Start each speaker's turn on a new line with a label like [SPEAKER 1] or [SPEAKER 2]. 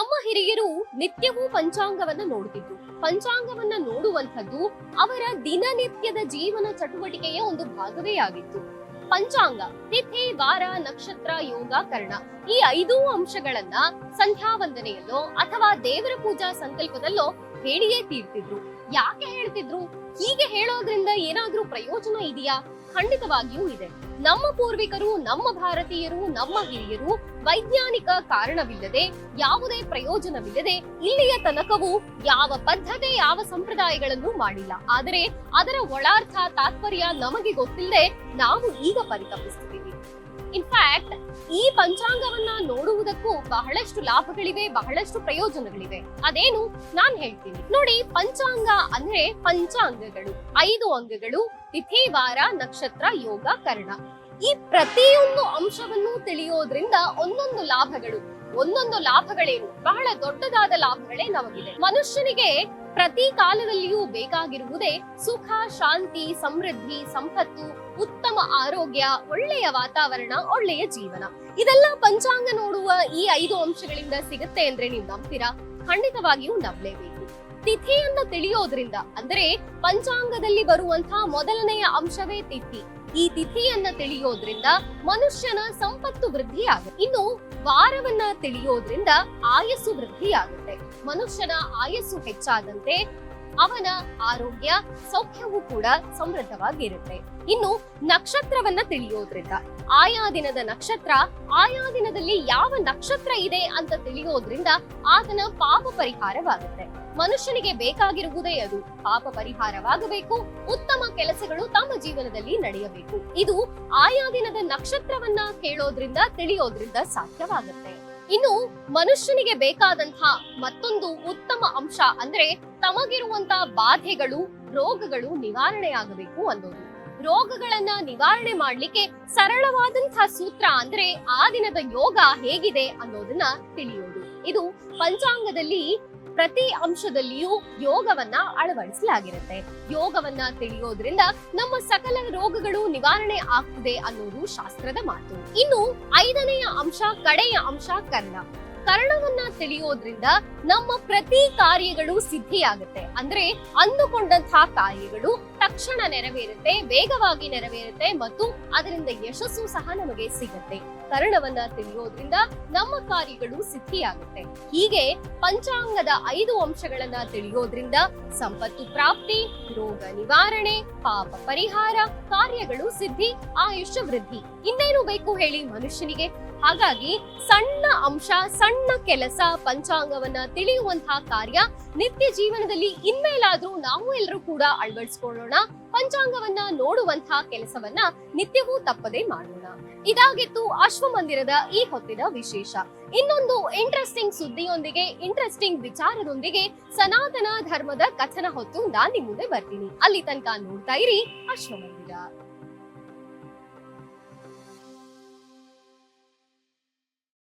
[SPEAKER 1] ನಮ್ಮ ಹಿರಿಯರು ನಿತ್ಯವೂ ಪಂಚಾಂಗವನ್ನ ನೋಡುತ್ತಿದ್ರು. ಪಂಚಾಂಗವನ್ನ ನೋಡುವಂಥದ್ದು ಅವರ ದಿನನಿತ್ಯದ ಜೀವನ ಚಟುವಟಿಕೆಯ ಒಂದು ಭಾಗವೇ ಆಗಿತ್ತು. ಪಂಚಾಂಗ, ತಿಥಿ, ವಾರ, ನಕ್ಷತ್ರ ಯೋಗ ಕರ್ಣ ಈ ಐದೂ ಅಂಶಗಳನ್ನ ಸಂಧ್ಯಾ ವಂದನೆಯಲ್ಲೋ ಅಥವಾ ದೇವರ ಪೂಜಾ ಸಂಕಲ್ಪದಲ್ಲೋ ಹೇಳಿಯೇ ತೀರ್ತಿದ್ರು. ಯಾಕೆ ಹೇಳ್ತಿದ್ರು? ಹೀಗೆ ಹೇಳೋದ್ರಿಂದ ಏನಾದ್ರೂ ಪ್ರಯೋಜನ ಇದೆಯಾ? ಖಂಡಿತವಾಗಿಯೂ ಇದೆ. ನಮ್ಮ ಪೂರ್ವಿಕರು, ನಮ್ಮ ಭಾರತೀಯರು, ನಮ್ಮ ಹಿರಿಯರು ವೈಜ್ಞಾನಿಕ ಕಾರಣವಿಲ್ಲದೆ, ಯಾವುದೇ ಪ್ರಯೋಜನವಿಲ್ಲದೆ ಇಲ್ಲಿಯ ತನಕವೂ ಯಾವ ಪದ್ಧತಿ, ಯಾವ ಸಂಪ್ರದಾಯಗಳನ್ನು ಮಾಡಿಲ್ಲ. ಆದರೆ ಅದರ ಒಳಾರ್ಥ ತಾತ್ಪರ್ಯ ನಮಗೆ ಗೊತ್ತಿಲ್ಲದೆ ನಾವು ಈಗ ಪರಿತಪಿಸ್ತಿದ್ದೀವಿ ಇನ್ಫ್ಯಾಕ್ಟ್ ಈ ಪಂಚಾಂಗವನ್ನ ನೋಡುವುದಕ್ಕೂ ಬಹಳಷ್ಟು ಲಾಭಗಳಿವೆ, ಬಹಳಷ್ಟು ಪ್ರಯೋಜನಗಳಿವೆ. ಅದೇನು ನಾನ್ ಹೇಳ್ತೀನಿ. ನೋಡಿ, ಪಂಚಾಂಗ ಅಂದ್ರೆ ಪಂಚಾಂಗಗಳು, ಐದು ಅಂಗಗಳು ತಿಥಿ ವಾರ ನಕ್ಷತ್ರ, ಯೋಗ, ಕರ್ಣ. ಈ ಪ್ರತಿಯೊಂದು ಅಂಶವನ್ನು ತಿಳಿಯೋದ್ರಿಂದ ಒಂದೊಂದು ಲಾಭಗಳು, ಒಂದೊಂದು ಲಾಭಗಳೇನು? ಬಹಳ ದೊಡ್ಡದಾದ ಲಾಭಗಳೇ ನಮಗಿದೆ. ಮನುಷ್ಯನಿಗೆ ಪ್ರತಿ ಕಾಲದಲ್ಲಿಯೂ ಬೇಕಾಗಿರುವುದೇ ಸುಖ, ಶಾಂತಿ, ಸಮೃದ್ಧಿ, ಸಂಪತ್ತು, ಉತ್ತಮ ಆರೋಗ್ಯ, ಒಳ್ಳೆಯ ವಾತಾವರಣ, ಒಳ್ಳೆಯ ಜೀವನ. ಇದೆಲ್ಲ ಪಂಚಾಂಗ ನೋಡುವ ಈ ಐದು ಅಂಶಗಳಿಂದ ಸಿಗುತ್ತೆ ಅಂದ್ರೆ ನೀವು ನಂಬ್ತೀರಾ? ಖಂಡಿತವಾಗಿಯೂ ನಂಬಲೇಬೇಕು. ತಿಥಿಯನ್ನ ತಿಳಿಯೋದ್ರಿಂದ, ಅಂದರೆ ಪಂಚಾಂಗದಲ್ಲಿ ಬರುವಂತಹ ಮೊದಲನೆಯ ಅಂಶವೇ ತಿಥಿ. ಈ ತಿಥಿಯನ್ನ ತಿಳಿಯೋದ್ರಿಂದ ಮನುಷ್ಯನ ಸಂಪತ್ತು ವೃದ್ಧಿಯಾಗುತ್ತೆ. ಇನ್ನು ವಾರವನ್ನ ತಿಳಿಯೋದ್ರಿಂದ ಆಯಸ್ಸು ವೃದ್ಧಿಯಾಗುತ್ತೆ. ಮನುಷ್ಯನ ಆಯಸ್ಸು ಹೆಚ್ಚಾದಂತೆ ಅವನ ಆರೋಗ್ಯ, ಸೌಖ್ಯವೂ ಕೂಡ ಸಮೃದ್ಧವಾಗಿರುತ್ತೆ. ಇನ್ನು ನಕ್ಷತ್ರವನ್ನ ತಿಳಿಯೋದ್ರಿಂದ, ಆಯಾ ದಿನದ ನಕ್ಷತ್ರ, ಆಯಾ ದಿನದಲ್ಲಿ ಯಾವ ನಕ್ಷತ್ರ ಇದೆ ಅಂತ ತಿಳಿಯೋದ್ರಿಂದ ಆತನ ಪಾಪ ಪರಿಹಾರವಾಗುತ್ತೆ. ಮನುಷ್ಯನಿಗೆ ಬೇಕಾಗಿರುವುದೇ ಅದು. ಪಾಪ ಪರಿಹಾರವಾಗಬೇಕು, ಉತ್ತಮ ಕೆಲಸಗಳು ತಮ್ಮ ಜೀವನದಲ್ಲಿ ನಡೆಯಬೇಕು. ಇದು ಆಯಾ ದಿನದ ನಕ್ಷತ್ರವನ್ನ ಕೇಳೋದ್ರಿಂದ, ತಿಳಿಯೋದ್ರಿಂದ ಸಾಧ್ಯವಾಗುತ್ತೆ. ಇನ್ನು ಮನುಷ್ಯನಿಗೆ ಬೇಕಾದಂತಹ ಮತ್ತೊಂದು ಉತ್ತಮ ಅಂಶ ಅಂದ್ರೆ ತಮಗಿರುವಂತಹ ಬಾಧೆಗಳು, ರೋಗಗಳು ನಿವಾರಣೆಯಾಗಬೇಕು ಅನ್ನೋದು. ರೋಗಗಳನ್ನ ನಿವಾರಣೆ ಮಾಡ್ಲಿಕ್ಕೆ ಸರಳವಾದಂತಹ ಸೂತ್ರ ಅಂದ್ರೆ ಆ ದಿನದ ಯೋಗ ಹೇಗಿದೆ ಅನ್ನೋದನ್ನ ತಿಳಿಯೋದು. ಇದು ಪಂಚಾಂಗದಲ್ಲಿ ಪ್ರತಿ ಅಂಶದಲ್ಲಿಯೂ ಯೋಗವನ್ನ ಅಳವಡಿಸಲಾಗಿರುತ್ತೆ. ಯೋಗವನ್ನ ತಿಳಿಯೋದ್ರಿಂದ ನಮ್ಮ ಸಕಲ ರೋಗಗಳು ನಿವಾರಣೆ ಆಗ್ತದೆ ಅನ್ನೋದು ಶಾಸ್ತ್ರದ ಮಾತು. ಇನ್ನು ಐದನೆಯ ಅಂಶ, ಕಡೆಯ ಅಂಶ, ಕರ್ಣ. ಕರ್ಣವನ್ನ ತಿಳಿಯೋದ್ರಿಂದ ನಮ್ಮ ಪ್ರತಿ ಕಾರ್ಯಗಳು ಸಿದ್ಧಿಯಾಗುತ್ತೆ. ಅಂದ್ರೆ ಅಂದುಕೊಂಡಂತಹ ಕಾರ್ಯಗಳು ತಕ್ಷಣ ನೆರವೇರುತ್ತೆ, ವೇಗವಾಗಿ ನೆರವೇರುತ್ತೆ ಮತ್ತು ಅದರಿಂದ ಯಶಸ್ಸು ಸಹ ನಮಗೆ ಸಿಗುತ್ತೆ. ಕರ್ಣವನ್ನ ತಿಳಿಯೋದ್ರಿಂದ ನಮ್ಮ ಕಾರ್ಯಗಳು ಸಿದ್ಧಿಯಾಗುತ್ತೆ. ಹೀಗೆ ಪಂಚಾಂಗದ ಐದು ಅಂಶಗಳನ್ನ ತಿಳಿಯೋದ್ರಿಂದ ಸಂಪತ್ತು ಪ್ರಾಪ್ತಿ, ರೋಗ ನಿವಾರಣೆ, ಪಾಪ ಪರಿಹಾರ, ಕಾರ್ಯಗಳು ಸಿದ್ಧಿ, ಆಯುಷ್ಯ ವೃದ್ಧಿ ಇನ್ನೇನು ಬೇಕು ಹೇಳಿ ಮನುಷ್ಯನಿಗೆ? ಹಾಗಾಗಿ ಸಣ್ಣ ಅಂಶ, ಸಣ್ಣ ಕೆಲಸ ಪಂಚಾಂಗವನ್ನ ತಿಳಿಯುವಂತಹ ಕಾರ್ಯ ನಿತ್ಯ ಜೀವನದಲ್ಲಿ ಇನ್ಮೇಲಾದ್ರೂ ನಾವು ಎಲ್ಲರೂ ಕೂಡ ಅಳವಡಿಸ್ಕೊಳ್ಳೋಣ. ಪಂಚಾಂಗವನ್ನ ನೋಡುವಂತಹ ಕೆಲಸವನ್ನ ನಿತ್ಯವೂ ತಪ್ಪದೆ ಮಾಡೋಣ. ಇದಾಗಿತ್ತು ಅಶ್ವಮಂದಿರದ ಈ ಹೊತ್ತಿನ ವಿಶೇಷ. ಇನ್ನೊಂದು ಇಂಟ್ರೆಸ್ಟಿಂಗ್ ಸುದ್ದಿಯೊಂದಿಗೆ ಇಂಟ್ರೆಸ್ಟಿಂಗ್ ವಿಚಾರದೊಂದಿಗೆ ಸನಾತನ ಧರ್ಮದ ಕಥನ ಹೊತ್ತು ನಾನು ಮುಂದೆ ಬರ್ತೀನಿ. ಅಲ್ಲಿ ತನಕ ನೋಡ್ತಾ ಇರಿ ಅಶ್ವಮಂದಿರ